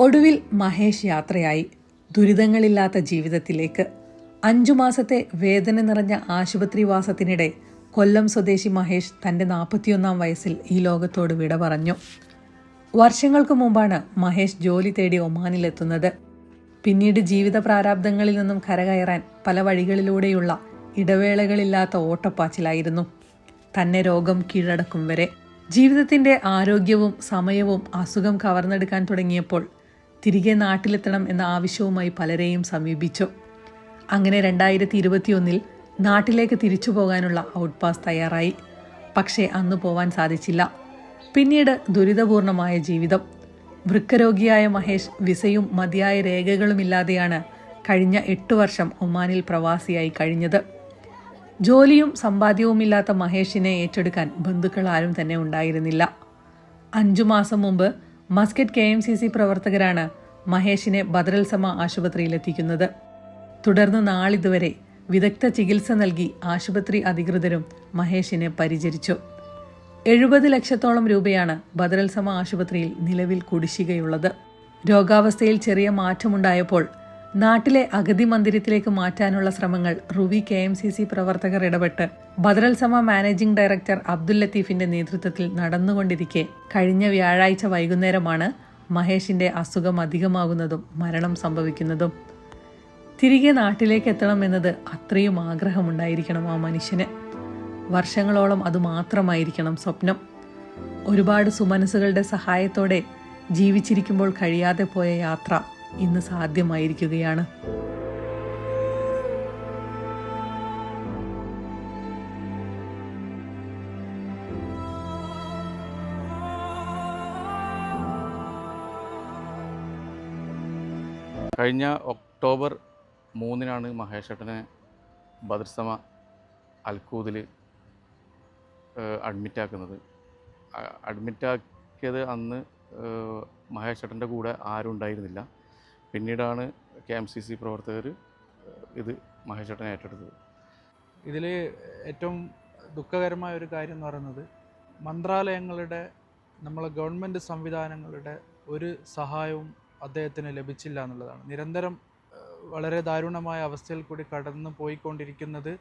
ഒടുവിൽ മഹേഷ് യാത്രയായി ദുരിതങ്ങളില്ലാത്ത ജീവിതത്തിലേക്ക്. അഞ്ചു മാസത്തെ വേദന നിറഞ്ഞ ആശുപത്രിവാസത്തിനിടെ കൊല്ലം സ്വദേശി മഹേഷ് തന്റെ നാൽപ്പത്തിയൊന്നാം വയസ്സിൽ ഈ ലോകത്തോട് വിട പറഞ്ഞു. വർഷങ്ങൾക്ക് മുമ്പാണ് മഹേഷ് ജോലി തേടി ഒമാനിലെത്തുന്നത്. പിന്നീട് ജീവിത പ്രാരാബ്ദങ്ങളിൽ നിന്നും കരകയറാൻ പല വഴികളിലൂടെയുള്ള ഇടവേളകളില്ലാത്ത ഓട്ടപ്പാച്ചിലായിരുന്നു. തന്നെ രോഗം കീഴടക്കും വരെ. ജീവിതത്തിന്റെ ആരോഗ്യവും സമയവും അസുഖം കവർന്നെടുക്കാൻ തുടങ്ങിയപ്പോൾ തിരികെ നാട്ടിലെത്തണം എന്ന ആവശ്യവുമായി പലരെയും സമീപിച്ചു. അങ്ങനെ രണ്ടായിരത്തി ഇരുപത്തിയൊന്നിൽ നാട്ടിലേക്ക് തിരിച്ചു പോകാനുള്ള ഔട്ട് പാസ് തയ്യാറായി. പക്ഷേ അന്ന് പോവാൻ സാധിച്ചില്ല. പിന്നീട് ദുരിതപൂർണമായ ജീവിതം. വൃക്കരോഗിയായ മഹേഷ് വിസയും മതിയായ രേഖകളുമില്ലാതെയാണ് കഴിഞ്ഞ എട്ട് വർഷം ഒമാനിൽ പ്രവാസിയായി കഴിഞ്ഞത്. ജോലിയും സമ്പാദ്യവുമില്ലാത്ത മഹേഷിനെ ഏറ്റെടുക്കാൻ ബന്ധുക്കൾ ആരും തന്നെ ഉണ്ടായിരുന്നില്ല. അഞ്ചു മാസം മുമ്പ് Muscat K M C C പ്രവർത്തകരാണ് മഹേഷിനെ ബദറൽസമ ആശുപത്രിയിലെത്തിക്കുന്നത്. തുടർന്ന് നാളിതുവരെ വിദഗ്ധ ചികിത്സ നൽകി ആശുപത്രി അധികൃതരും മഹേഷിനെ പരിചരിച്ചു. എഴുപത് ലക്ഷത്തോളം രൂപയാണ് ബദറൽസമ ആശുപത്രിയിൽ നിലവിൽ കുടിശ്ശികയുള്ളത്. രോഗാവസ്ഥയിൽ ചെറിയ മാറ്റമുണ്ടായപ്പോൾ നാട്ടിലെ അഗതി മന്ദിരത്തിലേക്ക് മാറ്റാനുള്ള ശ്രമങ്ങൾ Ruwi K M C C പ്രവർത്തകർ ഇടപെട്ട്. ബദറൽസമ മാനേജിംഗ് ഡയറക്ടർ അബ്ദുൽ ലത്തീഫിന്റെ നേതൃത്വത്തിൽ നടന്നുകൊണ്ടിരിക്കെ. കഴിഞ്ഞ വ്യാഴാഴ്ച വൈകുന്നേരമാണ് മഹേഷിന്റെ അസുഖം അധികമാകുന്നതും മരണം സംഭവിക്കുന്നതും. തിരികെ നാട്ടിലേക്ക് എത്തണമെന്നത് അത്രയും ആഗ്രഹമുണ്ടായിരിക്കണം ആ മനുഷ്യന്. വർഷങ്ങളോളം അത് മാത്രമായിരിക്കണം സ്വപ്നം. ഒരുപാട് സുമനസ്സുകളുടെ സഹായത്തോടെ ജീവിച്ചിരിക്കുമ്പോൾ കഴിയാതെ പോയ യാത്ര. ഇന്ന് സാധ്യമായിരിക്കുകയാണ്. കഴിഞ്ഞ ഒക്ടോബർ മൂന്നിനാണ് മഹേഷേട്ടനെ ബദർസമ അൽക്കൂതിൽ അഡ്മിറ്റാക്കുന്നത്. അഡ്മിറ്റാക്കിയത് അന്ന് മഹേഷേട്ടന്റെ കൂടെ ആരും ഉണ്ടായിരുന്നില്ല പിന്നീടാണ് കെ എം സി സി പ്രവർത്തകർ ഇത് മഹേഷേട്ടനെ ഏറ്റെടുത്തത്. ഇതിൽ ഏറ്റവും ദുഃഖകരമായ ഒരു കാര്യം എന്ന് പറയുന്നത് മന്ത്രാലയങ്ങളുടെ നമ്മളെ ഗവൺമെന്റ് സംവിധാനങ്ങളുടെ ഒരു സഹായവും അദ്ദേഹത്തിന് ലഭിച്ചില്ല എന്നുള്ളതാണ്. നിരന്തരം വളരെ ദാരുണമായ അവസ്ഥയിൽ കൂടി കടന്നു പോയിക്കൊണ്ടിരിക്കുന്നത്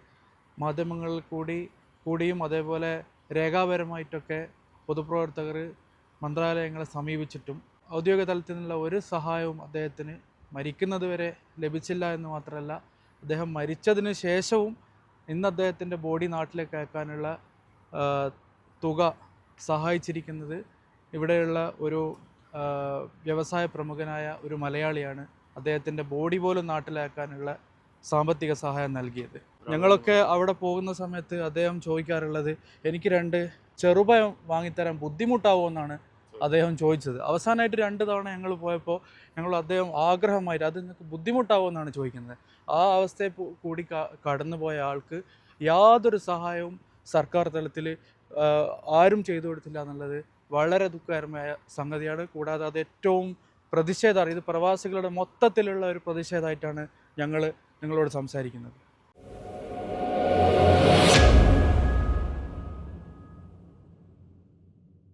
മാധ്യമങ്ങളിൽ കൂടി കൂടിയും അതേപോലെ രേഖാപരമായിട്ടൊക്കെ പൊതുപ്രവർത്തകർ മന്ത്രാലയങ്ങളെ സമീപിച്ചിട്ടും ഔദ്യോഗിക തലത്തിൽ നിന്നുള്ള ഒരു സഹായവും അദ്ദേഹത്തിന് മരിക്കുന്നത് വരെ ലഭിച്ചില്ല എന്ന് മാത്രമല്ല അദ്ദേഹം മരിച്ചതിന് ശേഷവും ഇന്ന് അദ്ദേഹത്തിന്റെ ബോഡി നാട്ടിലേക്ക് അയക്കാനുള്ള തുക സഹായിച്ചിരിക്കുന്നത് ഇവിടെയുള്ള ഒരു വ്യവസായ പ്രമുഖനായ ഒരു മലയാളിയാണ്. അദ്ദേഹത്തിന്റെ ബോഡി പോലും നാട്ടിലാക്കാനുള്ള സാമ്പത്തിക സഹായം നൽകിയത്. ഞങ്ങളൊക്കെ അവിടെ പോകുന്ന സമയത്ത് അദ്ദേഹം ചോദിക്കാറുള്ളത് എനിക്ക് രണ്ട് ചെറുപയം വാങ്ങിത്തരാൻ ബുദ്ധിമുട്ടാവുമോ എന്നാണ്. അദ്ദേഹം ചോദിച്ചത്. അവസാനമായിട്ട് രണ്ട് തവണ ഞങ്ങൾ പോയപ്പോൾ ഞങ്ങൾ അദ്ദേഹം ആഗ്രഹമായിട്ട് അത് നിങ്ങൾക്ക് ബുദ്ധിമുട്ടാവുമെന്നാണ് ചോദിക്കുന്നത്. ആ അവസ്ഥയെ കൂടി കടന്നുപോയ ആൾക്ക് യാതൊരു സഹായവും സർക്കാർ തലത്തിൽ ആരും ചെയ്തു കൊടുത്തില്ല എന്നുള്ളത് വളരെ ദുഃഖകരമായ സംഗതിയാണ്. കൂടാതെ അത് ഏറ്റവും പ്രതിഷേധം ഇത് പ്രവാസികളുടെ മൊത്തത്തിലുള്ള ഒരു പ്രതിഷേധമായിട്ടാണ് ഞങ്ങൾ നിങ്ങളോട് സംസാരിക്കുന്നത്.